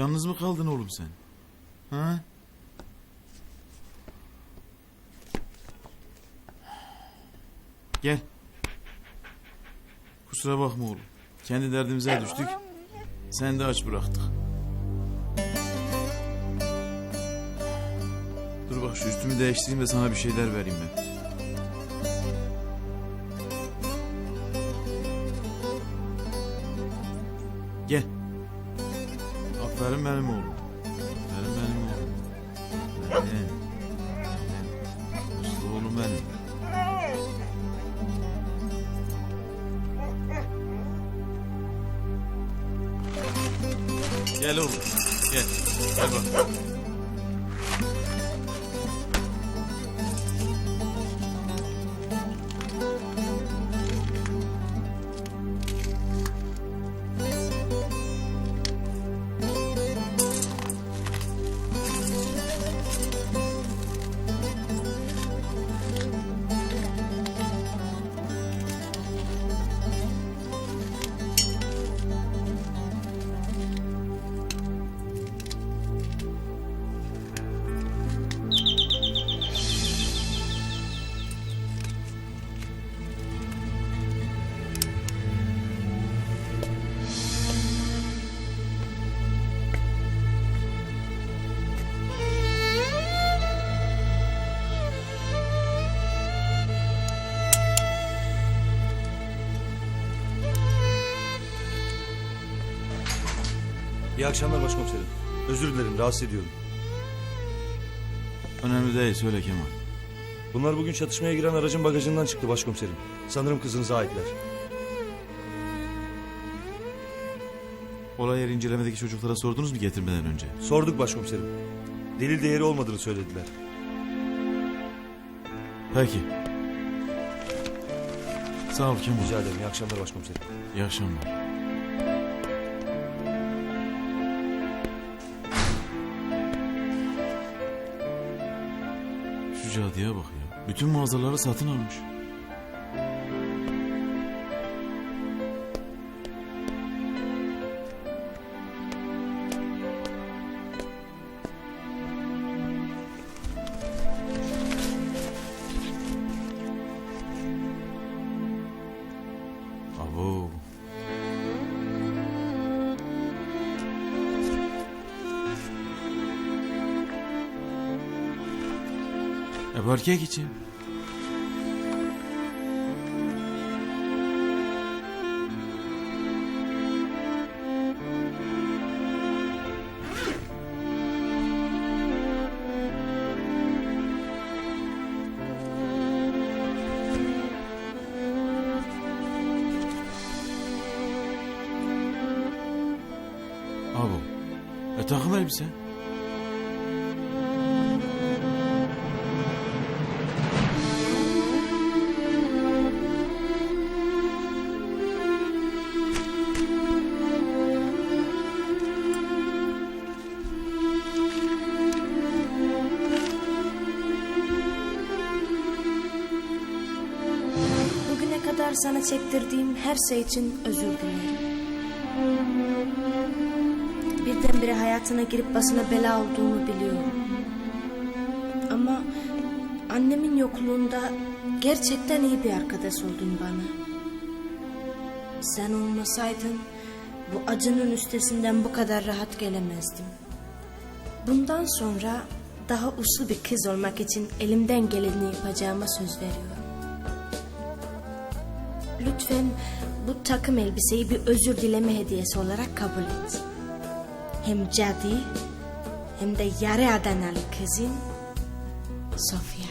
Yalnız mı kaldın oğlum sen? Ha? Gel. Kusura bakma oğlum. Kendi derdimize düştük. Sen de aç bıraktık. Dur bak şu üstümü değiştireyim de sana bir şeyler vereyim ben. Gel. Aferin benim oğlum. Aferin benim oğlum. Benim. Benim. Uslu oğlum benim. Gel oğlum. Gel. Gel bak. İyi akşamlar başkomiserim. Özür dilerim rahatsız ediyorum. Önemli değil söyle Kemal. Bunlar bugün çatışmaya giren aracın bagajından çıktı başkomiserim. Sanırım kızınıza aitler. Olay yeri incelemedeki çocuklara sordunuz mu getirmeden önce? Sorduk başkomiserim. Delil değeri olmadığını söylediler. Peki. Sağ ol Kemal. Rica ederim. İyi akşamlar başkomiserim. İyi akşamlar. Şu bak ya. Bütün mağazaları satın almış. E erkek için. Abo. E takım elbise. Kadar sana çektirdiğim her şey için özür dilerim. Birdenbire hayatına girip başına bela olduğumu biliyorum. Ama annemin yokluğunda gerçekten iyi bir arkadaş oldun bana. Sen olmasaydın bu acının üstesinden bu kadar rahat gelemezdim. Bundan sonra daha uslu bir kız olmak için elimden geleni yapacağıma söz veriyorum. Lütfen bu takım elbiseyi bir özür dileme hediyesi olarak kabul et. Hem cadı hem de yarı Adanalı kızın Sofya.